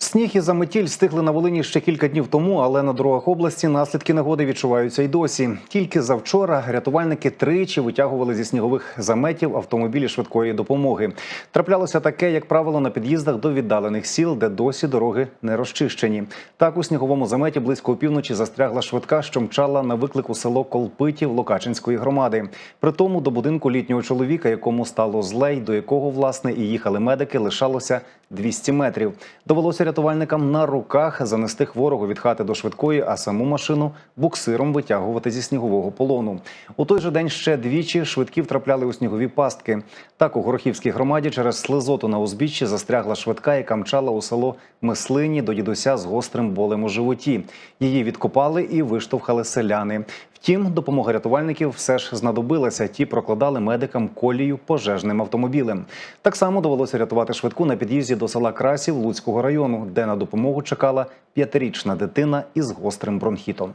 Сніг і заметіль стихли на Волині ще кілька днів тому, але на дорогах області наслідки негоди відчуваються й досі. Тільки завчора рятувальники тричі витягували зі снігових заметів автомобілі швидкої допомоги. Траплялося таке, як правило, на під'їздах до віддалених сіл, де досі дороги не розчищені. Так у сніговому заметі близько опівночі застрягла швидка, що мчала на виклик у село Колпитів Локачинської громади. Притому до будинку літнього чоловіка, якому стало зле, до якого власне і їхали медики, лишалося 200 метрів. Довелося рятувальникам на руках занести хворого від хати до швидкої, а саму машину буксиром витягувати зі снігового полону. У той же день ще двічі швидкі втрапляли у снігові пастки. Так у Горохівській громаді через слизоту на узбіччі застрягла швидка, яка мчала у село Мислині до дідуся з гострим болем у животі. Її відкопали і виштовхали селяни. Втім, допомога рятувальників все ж знадобилася. Ті прокладали медикам колію пожежним автомобілем. Так само довелося рятувати швидку на під'їзді до села Красів Луцького району, де на допомогу чекала п'ятирічна дитина із гострим бронхітом.